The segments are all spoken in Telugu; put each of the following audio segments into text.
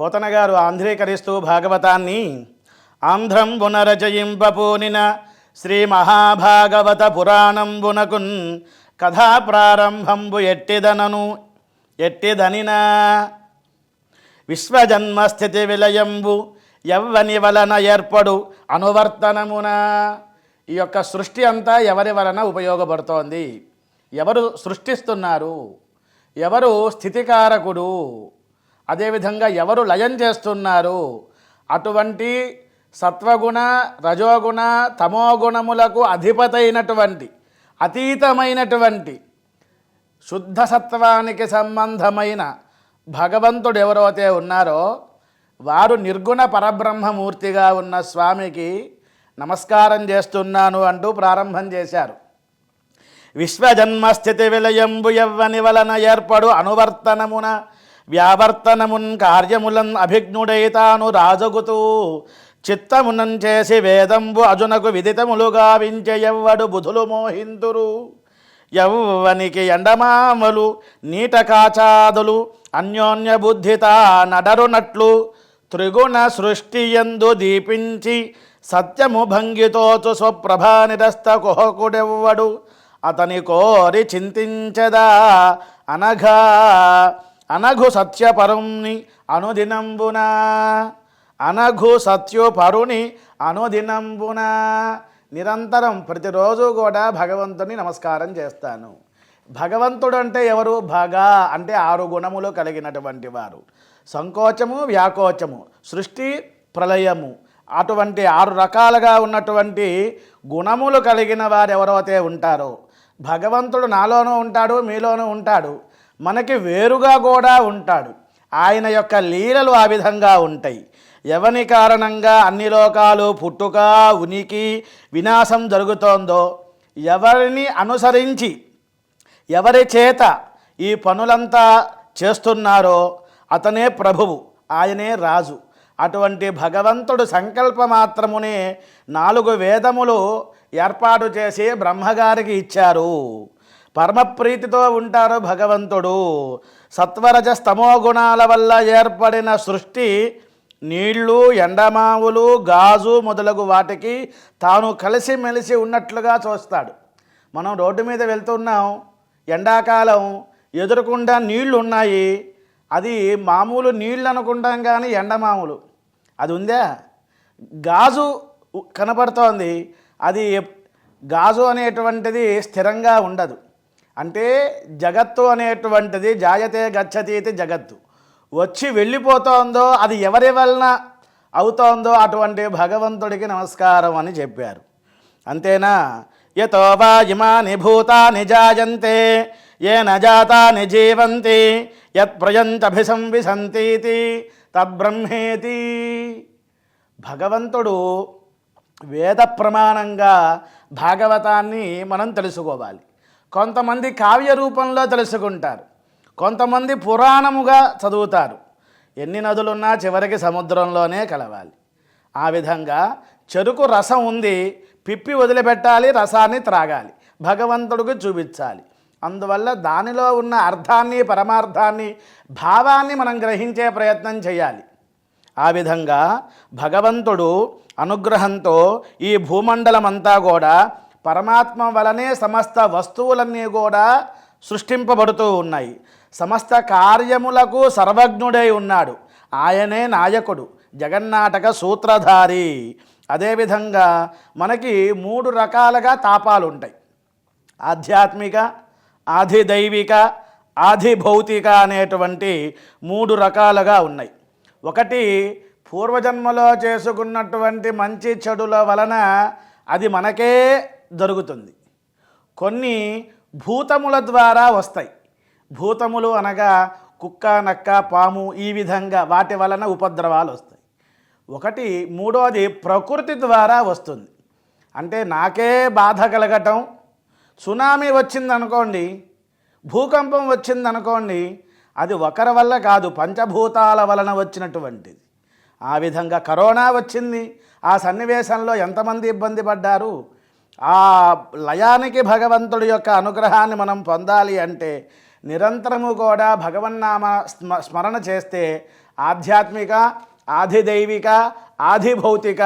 పోతన గారు ఆంధ్రీకరిస్తూ భాగవతాన్ని. ఆంధ్రం పునరచయింపపోనిన శ్రీ మహాభాగవత పురాణంబునకున్ కథా ప్రారంభంబు ఎట్టిదనను ఎట్టిదనినా. విశ్వజన్మస్థితి విలయంబు ఎవ్వని వలన ఏర్పడు అనువర్తనమున. ఈ యొక్క సృష్టి అంతా ఎవరి వలన ఉపయోగపడుతోంది? ఎవరు సృష్టిస్తున్నారు? ఎవరు స్థితికారకుడు? అదేవిధంగా ఎవరు లయం చేస్తున్నారు? అటువంటి సత్వగుణ రజోగుణ తమోగుణములకు అధిపతైనటువంటి అతీతమైనటువంటి శుద్ధ సత్వానికి సంబంధమైన భగవంతుడు ఎవరైతే ఉన్నారో వారు నిర్గుణ పరబ్రహ్మమూర్తిగా ఉన్న స్వామికి నమస్కారం చేస్తున్నాను అంటూ ప్రారంభం చేశారు. విశ్వజన్మస్థితి విలయంబు ఎవ్వని వలన ఏర్పడు అనువర్తనమున వ్యావర్తనమున్ కార్యములన్ అభిజ్ఞుడైతాను రాజగుతూ చిత్తమునం చేసి వేదంబు అజునకు విదితములుగా గావించే ఎవ్వడు బుధులు మోహిందురు యవ్వనికి ఎండమామలు నీట కాచాదులు అన్యోన్య బుద్ధిత నడరునట్లు త్రిగుణ సృష్టి ఎందు దీపించి సత్యము భంగితోచు స్వప్రభా నిరస్త కుహకుడెవ్వడు. అతని కోరి చింతించదా అనఘా అనఘు సత్యపరుణ్ణి అనుదినంబున. అనఘు సత్యోపరుని అనుదినంబున. నిరంతరం ప్రతిరోజు కూడా భగవంతుని నమస్కారం చేస్తాను. భగవంతుడు అంటే ఎవరు? భగ అంటే ఆరు గుణములు కలిగినటువంటి వారు. సంకోచము వ్యాకోచము సృష్టి ప్రళయము అటువంటి ఆరు రకాలుగా ఉన్నటువంటి గుణములు కలిగిన వారు ఎవరైతే ఉంటారో భగవంతుడు నాలోనూ ఉంటాడు మీలోనూ ఉంటాడు. మనకి వేరుగా కూడా ఉంటాడు. ఆయన యొక్క లీలలు ఆ విధంగా ఉంటాయి. ఎవని కారణంగా అన్ని లోకాలు పుట్టుక ఉనికి వినాశం జరుగుతోందో ఎవరిని అనుసరించి ఎవరి చేత ఈ పనులంతా చేస్తున్నారో అతనే ప్రభువు ఆయనే రాజు. అటువంటి భగవంతుడు సంకల్ప మాత్రమునే నాలుగు వేదములు ఏర్పాటు చేసి బ్రహ్మగారికి ఇచ్చారు. పరమప్రీతితో ఉంటారు భగవంతుడు. సత్వరజ స్తమో గుణాల వల్ల ఏర్పడిన సృష్టి నీళ్ళు ఎండమావులు గాజు మొదలగు వాటికి తాను కలిసిమెలిసి ఉన్నట్లుగా చూస్తాడు. మనం రోడ్డు మీద వెళ్తున్నాం ఎండాకాలం ఎదురుకుండా నీళ్ళు ఉన్నాయి అది మామూలు నీళ్ళు అనుకుంటాం కానీ ఎండమాములు అది ఉందా? గాజు కనపడుతోంది అది ఎప్- గాజు అనేటువంటిది స్థిరంగా ఉండదు. అంటే జగత్తు అనేటువంటిది జాయతే గచ్చతీతి జగత్తు. వచ్చి వెళ్ళిపోతోందో అది ఎవరి వలన అవుతోందో అటువంటి భగవంతుడికి నమస్కారం అని చెప్పారు. అంతేనా? యతో వా ఇమాని భూతాని జాయంతే ఏ నజాతాని జీవంతి యత్ ప్రయంతభిసంవిశంతీతి తద్బ్రహ్మేతి. భగవంతుడు వేద ప్రమాణంగా భాగవతాన్ని మనం తెలుసుకోవాలి. కొంతమంది కావ్య రూపంలో తెలుసుకుంటారు. కొంతమంది పురాణముగా చదువుతారు. ఎన్ని నదులున్నా చివరికి సముద్రంలోనే కలవాలి. ఆ విధంగా చెరుకు రసం ఉంది పిప్పి వదిలిపెట్టాలి రసాన్ని త్రాగాలి భగవంతుడికి చూపించాలి. అందువల్ల దానిలో ఉన్న అర్థాన్ని పరమార్థాన్ని భావాన్ని మనం గ్రహించే ప్రయత్నం చేయాలి. ఆ విధంగా భగవంతుడు అనుగ్రహంతో ఈ భూమండలమంతా కూడా పరమాత్మ వలనే సమస్త వస్తువులన్నీ కూడా సృష్టింపబడుతూ ఉన్నాయి. సమస్త కార్యములకు సర్వజ్ఞుడై ఉన్నాడు. ఆయనే నాయకుడు జగన్నాటక సూత్రధారి. అదేవిధంగా మనకి మూడు రకాలుగా తాపాలు ఉంటాయి ఆధ్యాత్మిక ఆధిదైవిక ఆధిభౌతిక అనేటువంటి మూడు రకాలుగా ఉన్నాయి. ఒకటి పూర్వజన్మలో చేసుకున్నటువంటి మంచి చెడుల వలన అది మనకే జరుగుతుంది. కొన్ని భూతముల ద్వారా వస్తాయి. భూతములు అనగా కుక్క నక్క పాము ఈ విధంగా వాటి వలన ఉపద్రవాలు వస్తాయి. ఒకటి మూడోది ప్రకృతి ద్వారా వస్తుంది. అంటే నాకే బాధ కలగటం సునామీ వచ్చిందనుకోండి భూకంపం వచ్చిందనుకోండి అది ఒకరి వల్ల కాదు పంచభూతాల వలన వచ్చినటువంటిది. ఆ విధంగా కరోనా వచ్చింది. ఆ సన్నివేశంలో ఎంతమంది ఇబ్బంది పడ్డారు? ఆ లయానికి భగవంతుడి యొక్క అనుగ్రహాన్ని మనం పొందాలి అంటే నిరంతరము కూడా భగవన్నామ స్మ స్మరణ చేస్తే ఆధ్యాత్మిక ఆధిదైవిక ఆధిభౌతిక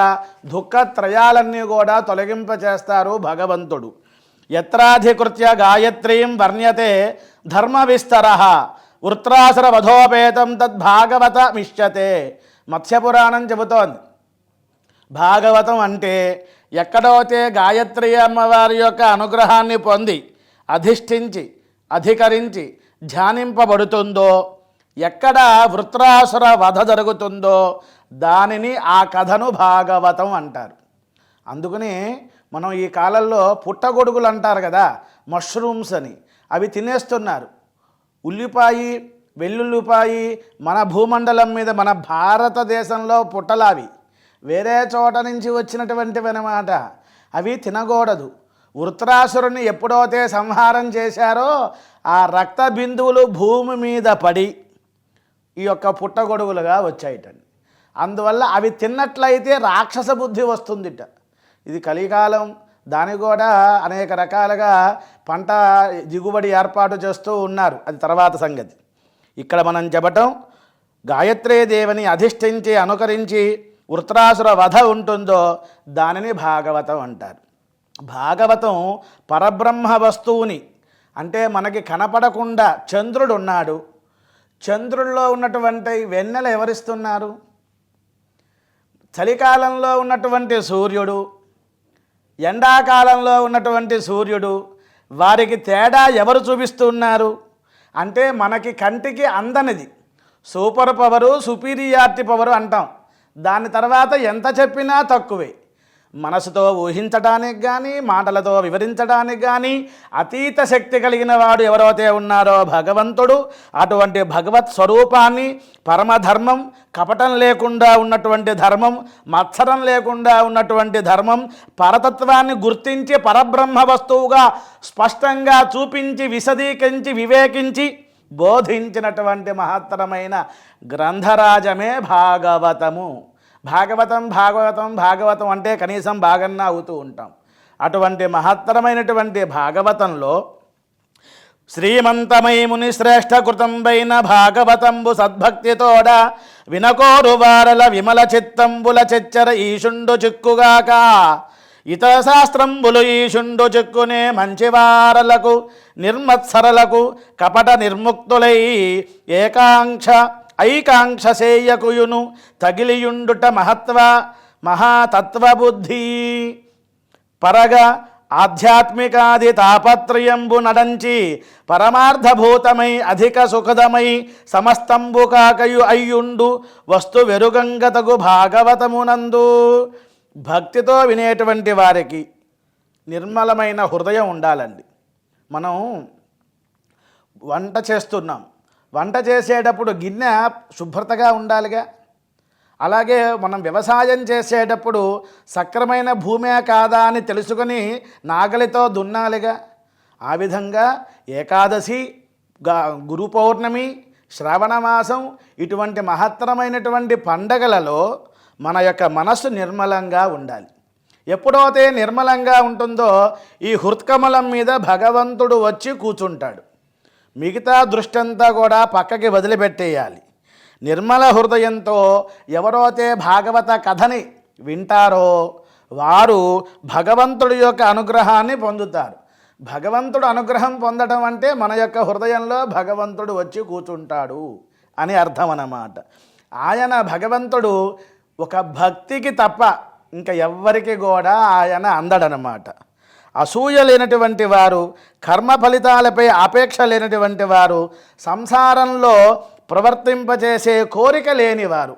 దుఃఖత్రయాలన్నీ కూడా తొలగింపచేస్తారు భగవంతుడు. ఎత్రాధికృత్య గాయత్రీం వర్ణ్యతే ధర్మ విస్తర వృత్రాసుర వధోపేతం తద్భాగవత మిష్యతే మత్స్యపురాణం చెబుతోంది. భాగవతం అంటే ఎక్కడైతే గాయత్రి అమ్మవారి యొక్క అనుగ్రహాన్ని పొంది అధిష్ఠించి అధికరించి ధ్యానింపబడుతుందో ఎక్కడ వృత్రాసుర వధ జరుగుతుందో దానిని ఆ కథను భాగవతం అంటారు. అందుకని మనం ఈ కాలంలో పుట్టగొడుగులు అంటారు కదా మష్రూమ్స్ అని అవి తినేస్తున్నారు. ఉల్లిపాయి వెల్లుల్లిపాయి మన భూమండలం మీద మన భారతదేశంలో పుట్టలావి. వేరే చోట నుంచి వచ్చినటువంటివి అన్నమాట అవి తినకూడదు. వృత్రాసురుని ఎప్పుడైతే సంహారం చేశారో ఆ రక్త బిందువులు భూమి మీద పడి ఈ యొక్క పుట్టగొడుగులుగా వచ్చాయిటండి. అందువల్ల అవి తిన్నట్లయితే రాక్షస బుద్ధి వస్తుందిట. ఇది కలికాలం. దానికి కూడా అనేక రకాలుగా పంట దిగుబడి ఏర్పాటు చేస్తూ ఉన్నారు. అది తర్వాత సంగతి. ఇక్కడ మనం చెప్పటం గాయత్రీ దేవిని అధిష్ఠించి అనుకరించి వృత్రాసుర వధ ఉంటుందో దానిని భాగవతం అంటారు. భాగవతం పరబ్రహ్మ వస్తువుని అంటే మనకి కనపడకుండా చంద్రుడు ఉన్నాడు చంద్రుల్లో ఉన్నటువంటి వెన్నెల ఎవరిస్తున్నారు? చలికాలంలో ఉన్నటువంటి సూర్యుడు ఎండాకాలంలో ఉన్నటువంటి సూర్యుడు వారికి తేడా ఎవరు చూపిస్తున్నారు? అంటే మనకి కంటికి అందనిది. సూపర్ పవరు సుపీరియారిటీ పవరు అంటాం. దాని తర్వాత ఎంత చెప్పినా తక్కువే. మనసుతో ఊహించడానికి కానీ మాటలతో వివరించడానికి కానీ అతీత శక్తి కలిగిన వాడు ఎవరైతే ఉన్నారో భగవంతుడు అటువంటి భగవత్ స్వరూపాన్ని పరమధర్మం కపటం లేకుండా ఉన్నటువంటి ధర్మం మత్సరం లేకుండా ఉన్నటువంటి ధర్మం పరతత్వాన్ని గుర్తించి పరబ్రహ్మ వస్తువుగా స్పష్టంగా చూపించి విశదీకరించి వివేకించి బోధించినటువంటి మహత్తరమైన గ్రంథరాజమే భాగవతము. భాగవతం భాగవతం భాగవతం అంటే కనీసం భాగన్నా అవుతూ ఉంటాం. అటువంటి మహత్తరమైనటువంటి భాగవతంలో శ్రీమంతమై ముని శ్రేష్ఠ కృతంబైన భాగవతంబు సద్భక్తితోడ వినకోరు వారల విమల చిత్తంబుల చెచ్చర ఈశుండు చిక్కుగాక ఇతర శాస్త్రంబులు ఈశుండు చిక్కునే మంచివారలకు నిర్మత్సరలకు కపట నిర్ముక్తులై ఏకాంక్ష ఐకాంక్ష సేయకుయును తగిలియుండుట మహత్వ మహాతత్వబుద్ధి. పరగా ఆధ్యాత్మికాది తాపత్రయంబు నడంచి పరమార్థభూతమై అధిక సుఖదమై సమస్తంబు కాకయు అయ్యుండు వస్తు వెరుగంగతగు భాగవతమునందు. భక్తితో వినేటువంటి వారికి నిర్మలమైన హృదయం ఉండాలండి. మనం వంట చేస్తున్నాం. వంట చేసేటప్పుడు గిన్నె శుభ్రతగా ఉండాలిగా. అలాగే మనం వ్యవసాయం చేసేటప్పుడు సక్రమైన భూమే కాదా అని తెలుసుకొని నాగలితో దున్నాలిగా. ఆ విధంగా ఏకాదశి గురు పౌర్ణమి శ్రావణ మాసం ఇటువంటి మహత్తరమైనటువంటి పండగలలో మన యొక్క మనస్సు నిర్మలంగా ఉండాలి. ఎప్పుడైతే నిర్మలంగా ఉంటుందో ఈ హృత్కమలం మీద భగవంతుడు వచ్చి కూర్చుంటాడు. మిగతా దృష్టంతా కూడా పక్కకి వదిలిపెట్టేయాలి. నిర్మల హృదయంతో ఎవరైతే భాగవత కథని వింటారో వారు భగవంతుడి యొక్క అనుగ్రహాన్ని పొందుతారు. భగవంతుడు అనుగ్రహం పొందడం అంటే మన యొక్క హృదయంలో భగవంతుడు వచ్చి కూర్చుంటాడు అని అర్థం అన్నమాట ఆయన భగవంతుడు ఒక భక్తికి తప్ప ఇంకా ఎవ్వరికి కూడా ఆయన అందడనమాట. అసూయ లేనటువంటి వారు కర్మ ఫలితాలపై ఆపేక్ష లేనటువంటి వారు సంసారంలో ప్రవర్తింపజేసే కోరిక లేనివారు